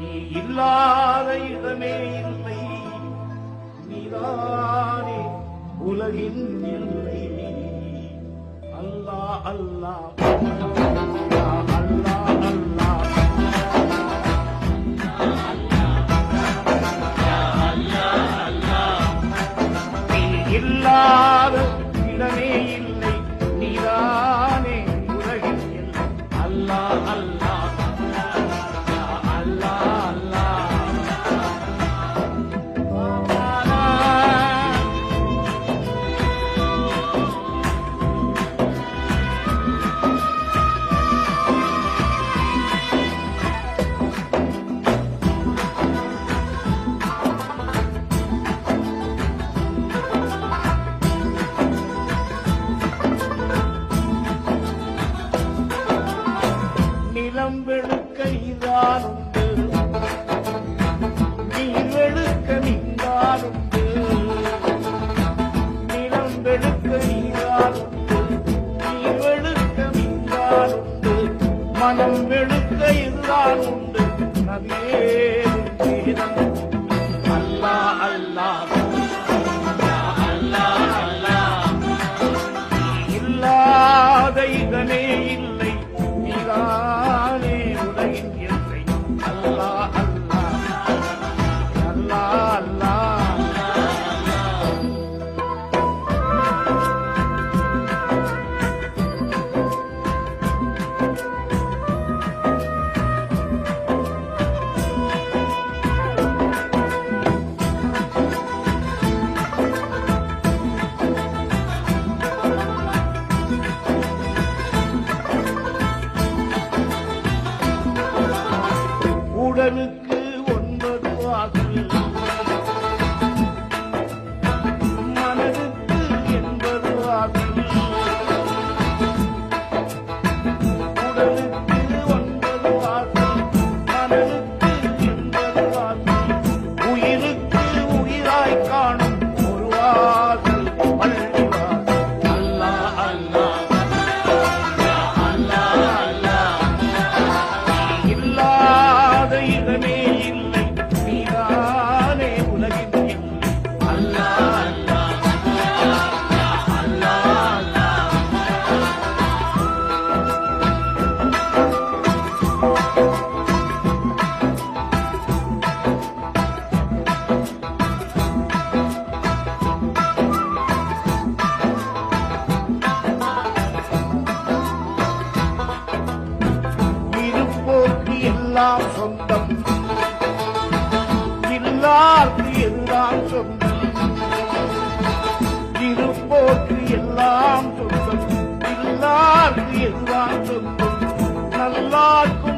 நீ இல்லாத இடமே இல்லை. நீதானே உலகின் இல்லை அல்லா அல்லா. அல்லாஹ் அல்லாஹ் இல்லாத இடமே இல்லை. நிலம் வெளுக்க நீதானுண்டு நீர் வெளுக்க நீங்கானுண்டு நிலம் வெளுக்க நீதானுண்டு நீர் வெளுக்க நீங்கானுண்டு மனம் வெளுக்க இதுதான் உண்டு benim எதுதான் சொந்தம். இல்லார்க்கு எதுதான் சொந்தம். இருப்போக்கு எல்லாம் சொந்தம். இல்லார்க்கு எதுதான் சொந்தம். நல்லாக்கும்